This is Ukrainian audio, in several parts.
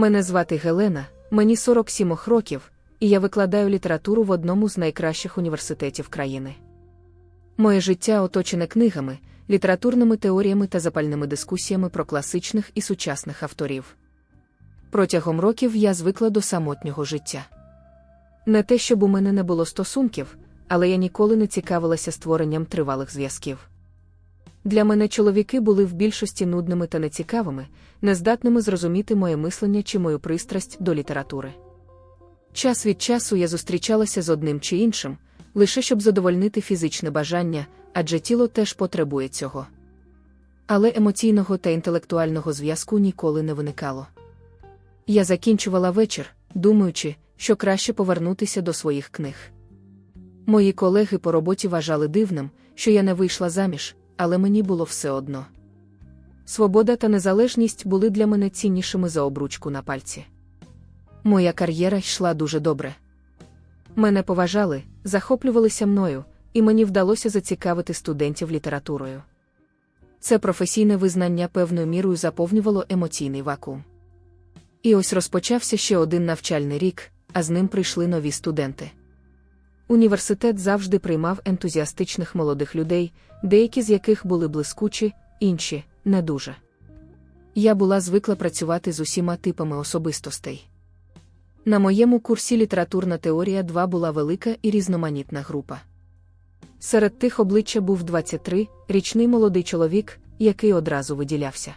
Мене звати Гелена, мені 47 років, і я викладаю літературу в одному з найкращих університетів країни. Моє життя оточене книгами, літературними теоріями та запальними дискусіями про класичних і сучасних авторів. Протягом років я звикла до самотнього життя. Не те, щоб у мене не було стосунків, але я ніколи не цікавилася створенням тривалих зв'язків. Для мене чоловіки були в більшості нудними та нецікавими, нездатними зрозуміти моє мислення чи мою пристрасть до літератури. Час від часу я зустрічалася з одним чи іншим, лише щоб задовольнити фізичне бажання, адже тіло теж потребує цього. Але емоційного та інтелектуального зв'язку ніколи не виникало. Я закінчувала вечір, думаючи, що краще повернутися до своїх книг. Мої колеги по роботі вважали дивним, що я не вийшла заміж, але мені було все одно. Свобода та незалежність були для мене ціннішими за обручку на пальці. Моя кар'єра йшла дуже добре. Мене поважали, захоплювалися мною, і мені вдалося зацікавити студентів літературою. Це професійне визнання певною мірою заповнювало емоційний вакуум. І ось розпочався ще один навчальний рік, а з ним прийшли нові студенти. Університет завжди приймав ентузіастичних молодих людей, деякі з яких були блискучі, інші не дуже. Я була звикла працювати з усіма типами особистостей. На моєму курсі літературна теорія 2 була велика і різноманітна група. Серед тих обличчя був 23 річний молодий чоловік, який одразу виділявся.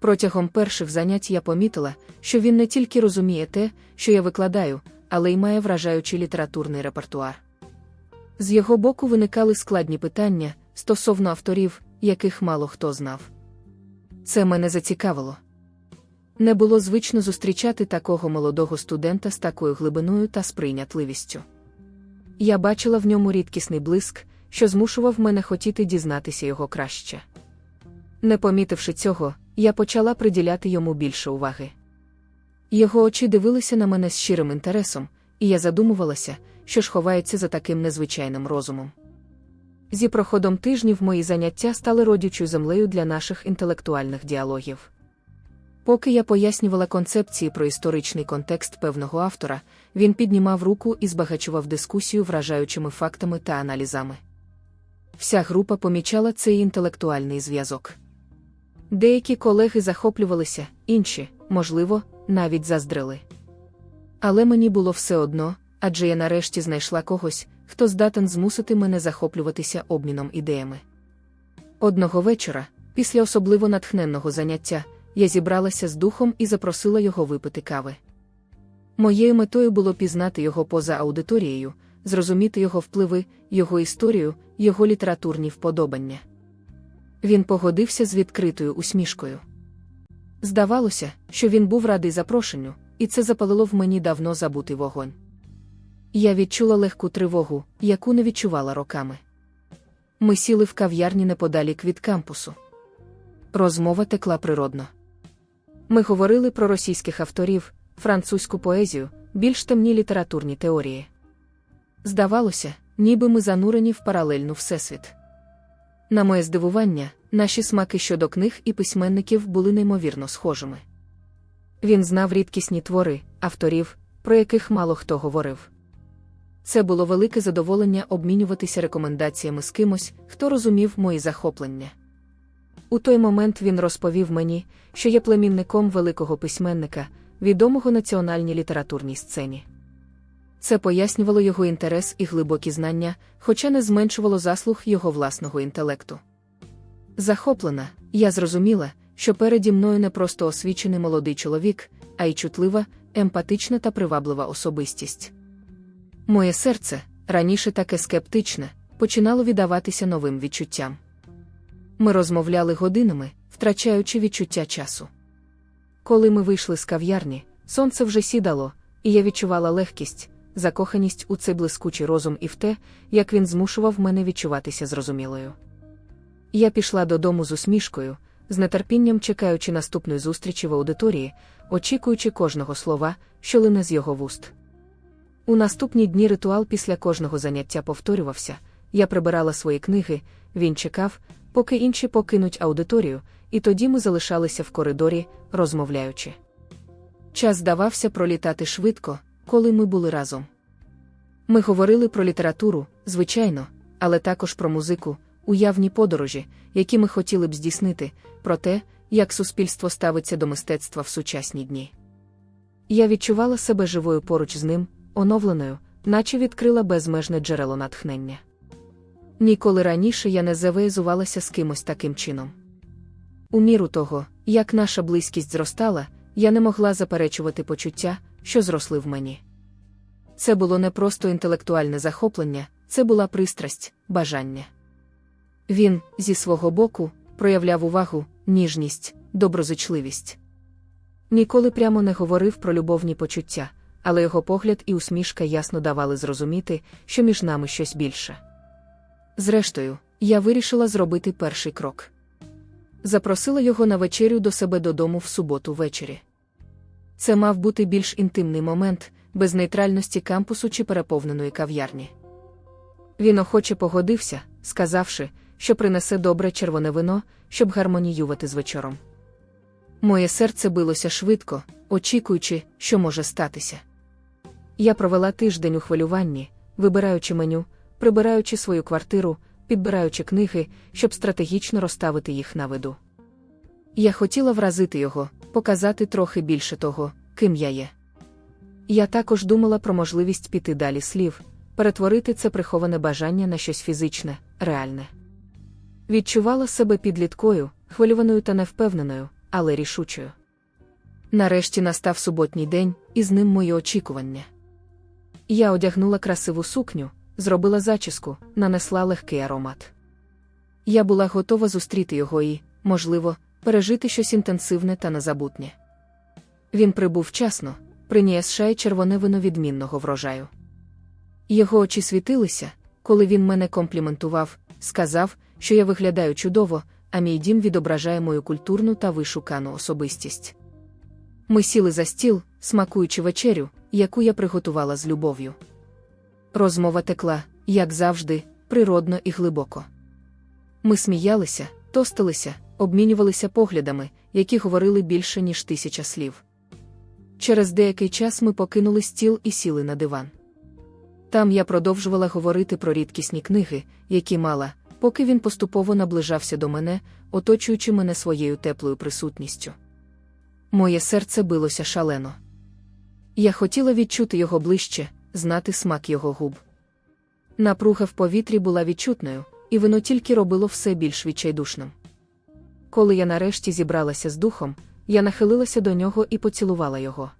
Протягом перших занять я помітила, що він не тільки розуміє те, що я викладаю, але й має вражаючий літературний репертуар. З його боку виникали складні питання стосовно авторів, яких мало хто знав. Це мене зацікавило. Не було звично зустрічати такого молодого студента з такою глибиною та сприйнятливістю. Я бачила в ньому рідкісний блиск, що змушував мене хотіти дізнатися його краще. Не помітивши цього, я почала приділяти йому більше уваги. Його очі дивилися на мене з щирим інтересом, і я задумувалася, що ж ховається за таким незвичайним розумом. Зі проходом тижнів мої заняття стали родючою землею для наших інтелектуальних діалогів. Поки я пояснювала концепції про історичний контекст певного автора, він піднімав руку і збагачував дискусію вражаючими фактами та аналізами. Вся група помічала цей інтелектуальний зв'язок. Деякі колеги захоплювалися, інші, можливо, навіть заздрили. Але мені було все одно, адже я нарешті знайшла когось, хто здатен змусити мене захоплюватися обміном ідеями. Одного вечора, після особливо натхненного заняття, я зібралася з духом і запросила його випити кави. Моєю метою було пізнати його поза аудиторією, зрозуміти його впливи, його історію, його літературні вподобання. Він погодився з відкритою усмішкою. Здавалося, що він був радий запрошенню, і це запалило в мені давно забутий вогонь. Я відчула легку тривогу, яку не відчувала роками. Ми сіли в кав'ярні неподалік від кампусу. Розмова текла природно. Ми говорили про російських авторів, французьку поезію, більш темні літературні теорії. Здавалося, ніби ми занурені в паралельну всесвіт. На моє здивування, наші смаки щодо книг і письменників були неймовірно схожими. Він знав рідкісні твори, авторів, про яких мало хто говорив. Це було велике задоволення обмінюватися рекомендаціями з кимось, хто розумів мої захоплення. У той момент він розповів мені, що є племінником великого письменника, відомого національній літературній сцені. Це пояснювало його інтерес і глибокі знання, хоча не зменшувало заслуг його власного інтелекту. Захоплена, я зрозуміла, що переді мною не просто освічений молодий чоловік, а й чутлива, емпатична та приваблива особистість. Моє серце, раніше таке скептичне, починало віддаватися новим відчуттям. Ми розмовляли годинами, втрачаючи відчуття часу. Коли ми вийшли з кав'ярні, сонце вже сідало, і я відчувала легкість, закоханість у цей блискучий розум і в те, як він змушував мене відчуватися зрозумілою. Я пішла додому з усмішкою, з нетерпінням чекаючи наступної зустрічі в аудиторії, очікуючи кожного слова, що лине з його вуст. У наступні дні ритуал після кожного заняття повторювався, я прибирала свої книги, він чекав, поки інші покинуть аудиторію, і тоді ми залишалися в коридорі, розмовляючи. Час здавався пролітати швидко, коли ми були разом. Ми говорили про літературу, звичайно, але також про музику, уявні подорожі, які ми хотіли б здійснити, про те, як суспільство ставиться до мистецтва в сучасні дні. Я відчувала себе живою поруч з ним, оновленою, наче відкрила безмежне джерело натхнення. Ніколи раніше я не завезувалася з кимось таким чином. У міру того, як наша близькість зростала, я не могла заперечувати почуття, що зросли в мені. Це було не просто інтелектуальне захоплення, це була пристрасть, бажання. Він, зі свого боку, проявляв увагу, ніжність, доброзичливість. Ніколи прямо не говорив про любовні почуття, але його погляд і усмішка ясно давали зрозуміти, що між нами щось більше. Зрештою, я вирішила зробити перший крок. Запросила його на вечерю до себе додому в суботу ввечері. Це мав бути більш інтимний момент, без нейтральності кампусу чи переповненої кав'ярні. Він охоче погодився, сказавши, що принесе добре червоне вино, щоб гармоніювати з вечором. Моє серце билося швидко, очікуючи, що може статися. Я провела тиждень у хвилюванні, вибираючи меню, прибираючи свою квартиру, підбираючи книги, щоб стратегічно розставити їх на виду. Я хотіла вразити його, показати трохи більше того, ким я є. Я також думала про можливість піти далі слів, перетворити це приховане бажання на щось фізичне, реальне. Відчувала себе підліткою, хвилюваною та невпевненою, але рішучою. Нарешті настав суботній день, і з ним мої очікування. Я одягнула красиву сукню, зробила зачіску, нанесла легкий аромат. Я була готова зустріти його і, можливо, пережити щось інтенсивне та незабутнє. Він прибув вчасно, приніс шай червоне вино відмінного врожаю. Його очі світилися, коли він мене компліментував, сказав, що я виглядаю чудово, а мій дім відображає мою культурну та вишукану особистість. Ми сіли за стіл, смакуючи вечерю, яку я приготувала з любов'ю. Розмова текла, як завжди, природно і глибоко. Ми сміялися, тостилися, обмінювалися поглядами, які говорили більше, ніж тисяча слів. Через деякий час ми покинули стіл і сіли на диван. Там я продовжувала говорити про рідкісні книги, які мала, поки він поступово наближався до мене, оточуючи мене своєю теплою присутністю. Моє серце билося шалено. Я хотіла відчути його ближче, знати смак його губ. Напруга в повітрі була відчутною, і воно тільки робило все більш відчайдушним. Коли я нарешті зібралася з духом, я нахилилася до нього і поцілувала його.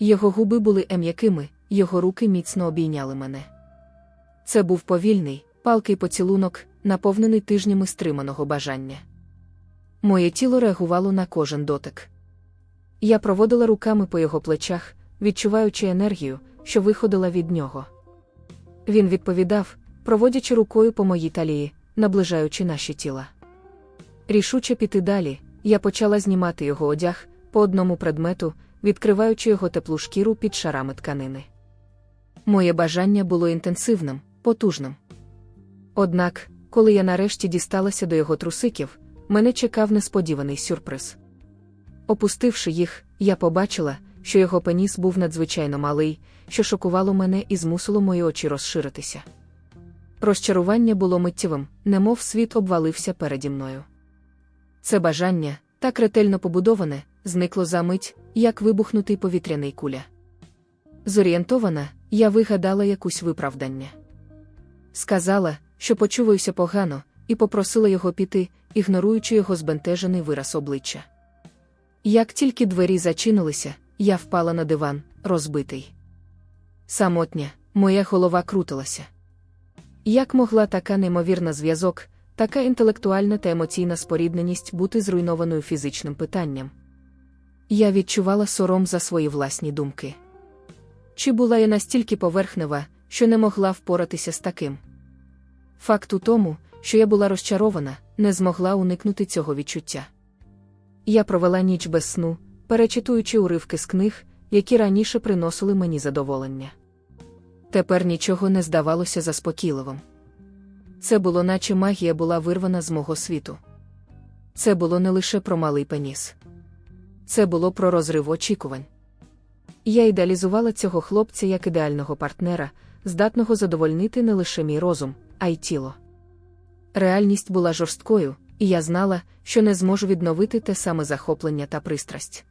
Його губи були ем'якими, його руки міцно обійняли мене. Це був повільний, палкий поцілунок, наповнений тижнями стриманого бажання. Моє тіло реагувало на кожен дотик. Я проводила руками по його плечах, відчуваючи енергію, що виходила від нього. Він відповідав, проводячи рукою по моїй талії, наближаючи наші тіла. Рішуче піти далі, я почала знімати його одяг по одному предмету, відкриваючи його теплу шкіру під шарами тканини. Моє бажання було інтенсивним, потужним. Однак, коли я нарешті дісталася до його трусиків, мене чекав несподіваний сюрприз. Опустивши їх, я побачила, що його пеніс був надзвичайно малий, що шокувало мене і змусило мої очі розширитися. Розчарування було миттєвим, немов світ обвалився переді мною. Це бажання, так ретельно побудоване, зникло за мить, як вибухнутий повітряний куля. Зорієнтована, я вигадала якусь виправдання. Сказала, що почуваюся погано, і попросила його піти, ігноруючи його збентежений вираз обличчя. Як тільки двері зачинилися, я впала на диван, розбитий. Самотня, моя голова крутилася. Як могла така неймовірна зв'язок, така інтелектуальна та емоційна спорідненість бути зруйнованою фізичним питанням? Я відчувала сором за свої власні думки. Чи була я настільки поверхнева, що не могла впоратися з таким? Факт у тому, що я була розчарована, не змогла уникнути цього відчуття. Я провела ніч без сну, перечитуючи уривки з книг, які раніше приносили мені задоволення. Тепер нічого не здавалося заспокійливим. Це було, наче магія була вирвана з мого світу. Це було не лише про малий пеніс. Це було про розрив очікувань. Я ідеалізувала цього хлопця як ідеального партнера, здатного задовольнити не лише мій розум, а й тіло. Реальність була жорсткою, і я знала, що не зможу відновити те саме захоплення та пристрасть.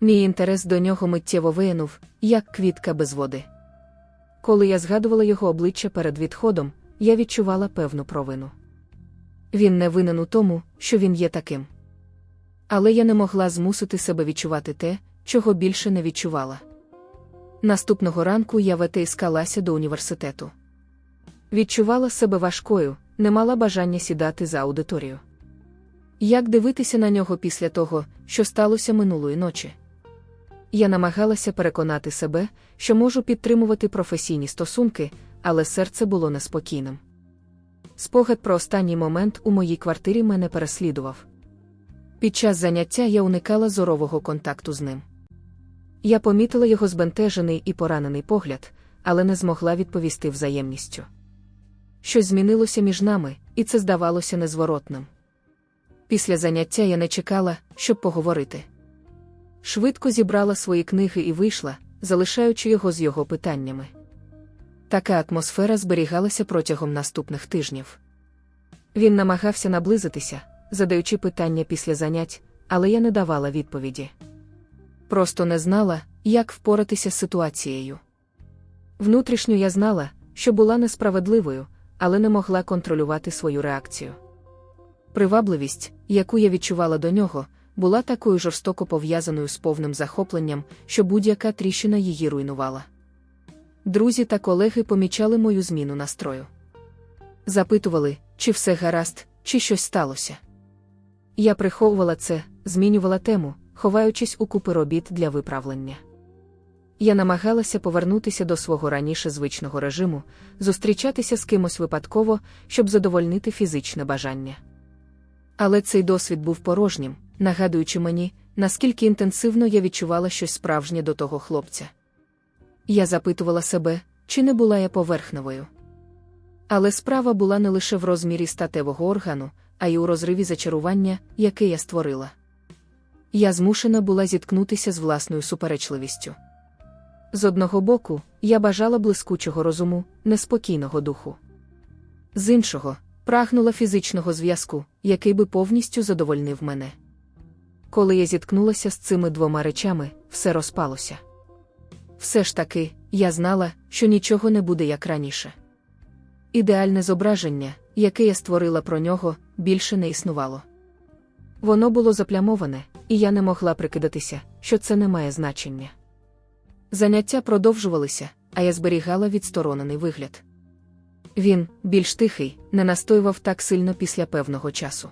Мій інтерес до нього миттєво виянув, як квітка без води. Коли я згадувала його обличчя перед відходом, я відчувала певну провину. Він не винен у тому, що він є таким. Але я не могла змусити себе відчувати те, чого більше не відчувала. Наступного ранку я витискалася до університету. Відчувала себе важкою, не мала бажання сідати за аудиторію. Як дивитися на нього після того, що сталося минулої ночі? Я намагалася переконати себе, що можу підтримувати професійні стосунки, але серце було неспокійним. Спогад про останній момент у моїй квартирі мене переслідував. Під час заняття я уникала зорового контакту з ним. Я помітила його збентежений і поранений погляд, але не змогла відповісти взаємністю. Щось змінилося між нами, і це здавалося незворотним. Після заняття я не чекала, щоб поговорити. Швидко зібрала свої книги і вийшла, залишаючи його з його питаннями. Така атмосфера зберігалася протягом наступних тижнів. Він намагався наблизитися, задаючи питання після занять, але я не давала відповіді. Просто не знала, як впоратися з ситуацією. Внутрішньо я знала, що була несправедливою, але не могла контролювати свою реакцію. Привабливість, яку я відчувала до нього, була такою жорстоко пов'язаною з повним захопленням, що будь-яка тріщина її руйнувала. Друзі та колеги помічали мою зміну настрою. Запитували, чи все гаразд, чи щось сталося. Я приховувала це, змінювала тему, ховаючись у купи робіт для виправлення. Я намагалася повернутися до свого раніше звичного режиму, зустрічатися з кимось випадково, щоб задовольнити фізичне бажання. Але цей досвід був порожнім, нагадуючи мені, наскільки інтенсивно я відчувала щось справжнє до того хлопця. Я запитувала себе, чи не була я поверхневою. Але справа була не лише в розмірі статевого органу, а й у розриві зачарування, яке я створила. Я змушена була зіткнутися з власною суперечливістю. З одного боку, я бажала блискучого розуму, неспокійного духу. З іншого, прагнула фізичного зв'язку, який би повністю задовольнив мене. Коли я зіткнулася з цими двома речами, все розпалося. Все ж таки, я знала, що нічого не буде як раніше. Ідеальне зображення, яке я створила про нього, більше не існувало. Воно було заплямоване, і я не могла прикидатися, що це не має значення. Заняття продовжувалися, а я зберігала відсторонений вигляд. Він, більш тихий, не настоював так сильно після певного часу.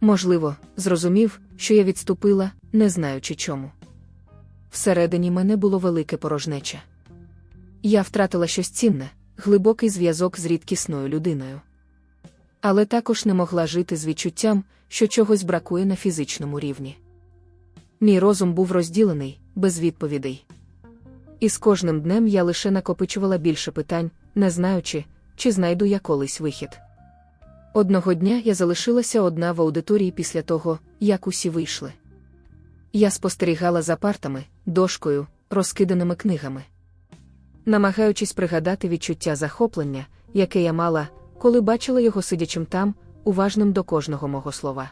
Можливо, зрозумів, що я відступила, не знаючи чому. Всередині мене було велике порожнече. Я втратила щось цінне, глибокий зв'язок з рідкісною людиною. Але також не могла жити з відчуттям, що чогось бракує на фізичному рівні. Мій розум був розділений, без відповідей. І з кожним днем я лише накопичувала більше питань, не знаючи, чи знайду я колись вихід. Одного дня я залишилася одна в аудиторії після того, як усі вийшли. Я спостерігала за партами, дошкою, розкиданими книгами. Намагаючись пригадати відчуття захоплення, яке я мала, коли бачила його сидячим там, уважним до кожного мого слова.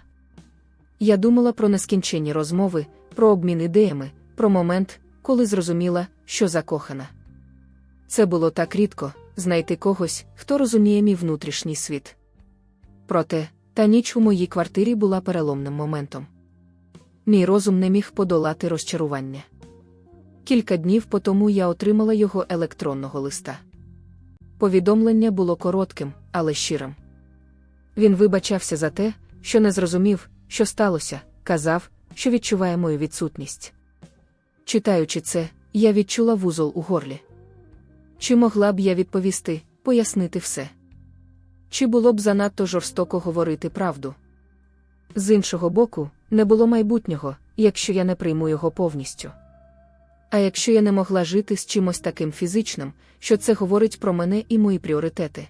Я думала про нескінченні розмови, про обмін ідеями, про момент, коли зрозуміла, що закохана. Це було так рідко знайти когось, хто розуміє мій внутрішній світ. Проте, та ніч у моїй квартирі була переломним моментом. Мій розум не міг подолати розчарування. Кілька днів по тому я отримала його електронного листа. Повідомлення було коротким, але щирим. Він вибачався за те, що не зрозумів, що сталося, казав, що відчуває мою відсутність. Читаючи це, я відчула вузол у горлі. Чи могла б я відповісти, пояснити все? Чи було б занадто жорстоко говорити правду? З іншого боку, не було майбутнього, якщо я не прийму його повністю. А якщо я не могла жити з чимось таким фізичним, що це говорить про мене і мої пріоритети.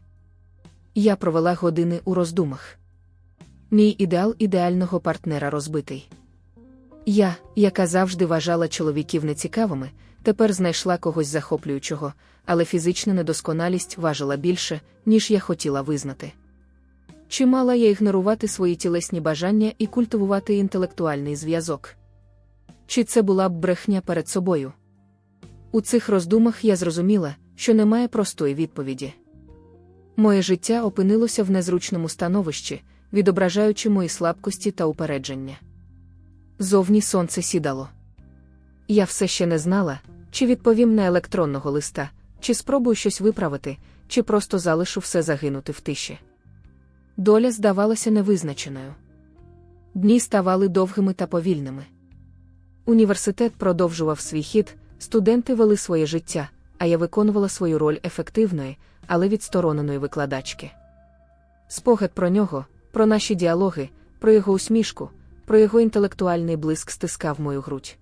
Я провела години у роздумах. Мій ідеал ідеального партнера розбитий. Я, яка завжди вважала чоловіків нецікавими, тепер знайшла когось захоплюючого, але фізична недосконалість важила більше, ніж я хотіла визнати. Чи мала я ігнорувати свої тілесні бажання і культивувати інтелектуальний зв'язок? Чи це була б брехня перед собою? У цих роздумах я зрозуміла, що немає простої відповіді. Моє життя опинилося в незручному становищі, відображаючи мої слабкості та упередження. Зовні сонце сідало. Я все ще не знала, чи відповім на електронного листа, чи спробую щось виправити, чи просто залишу все загинути в тиші. Доля здавалася невизначеною. Дні ставали довгими та повільними. Університет продовжував свій хід, студенти вели своє життя, а я виконувала свою роль ефективної, але відстороненої викладачки. Спогад про нього, про наші діалоги, про його усмішку, про його інтелектуальний блиск стискав мою грудь.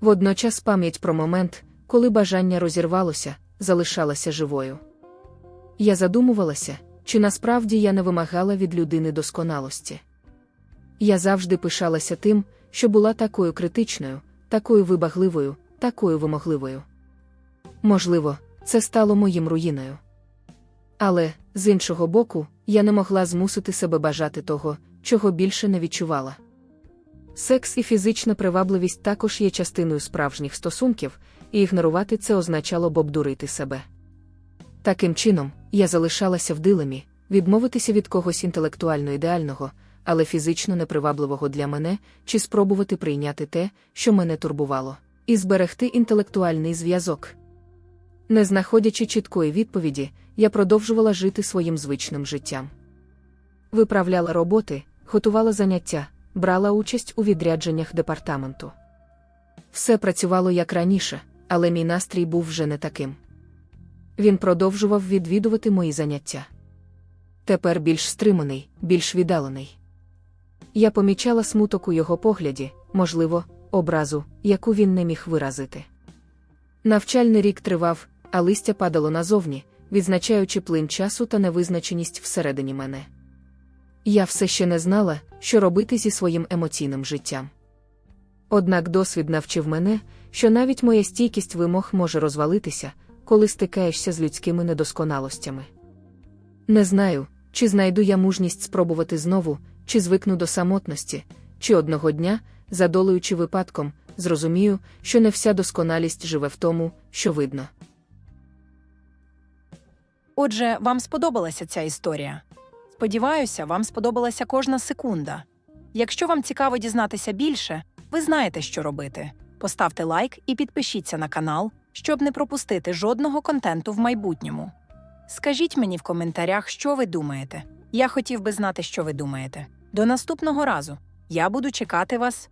Водночас пам'ять про момент, коли бажання розірвалося, залишалася живою. Я задумувалася, чи насправді я не вимагала від людини досконалості. Я завжди пишалася тим, що була такою критичною, такою вибагливою, такою вимогливою. Можливо, це стало моїм руїною. Але, з іншого боку, я не могла змусити себе бажати того, чого більше не відчувала. Секс і фізична привабливість також є частиною справжніх стосунків, і ігнорувати це означало б обдурити себе. Таким чином, я залишалася в дилемі, відмовитися від когось інтелектуально ідеального, але фізично непривабливого для мене, чи спробувати прийняти те, що мене турбувало, і зберегти інтелектуальний зв'язок. Не знаходячи чіткої відповіді, я продовжувала жити своїм звичним життям. Виправляла роботи, готувала заняття, брала участь у відрядженнях департаменту. Все працювало як раніше, але мій настрій був вже не таким. Він продовжував відвідувати мої заняття. Тепер більш стриманий, більш віддалений. Я помічала смуток у його погляді, можливо, образу, яку він не міг виразити. Навчальний рік тривав, а листя падало назовні, відзначаючи плин часу та невизначеність всередині мене. Я все ще не знала, що робити зі своїм емоційним життям. Однак досвід навчив мене, що навіть моя стійкість вимог може розвалитися, коли стикаєшся з людськими недосконалостями. Не знаю, чи знайду я мужність спробувати знову, чи звикну до самотності, чи одного дня, задолуючи випадком, зрозумію, що не вся досконалість живе в тому, що видно. Отже, вам сподобалася ця історія. Сподіваюся, вам сподобалася кожна секунда. Якщо вам цікаво дізнатися більше, ви знаєте, що робити. Поставте лайк і підпишіться на канал, щоб не пропустити жодного контенту в майбутньому. Скажіть мені в коментарях, що ви думаєте. Я хотів би знати, що ви думаєте. До наступного разу. Я буду чекати вас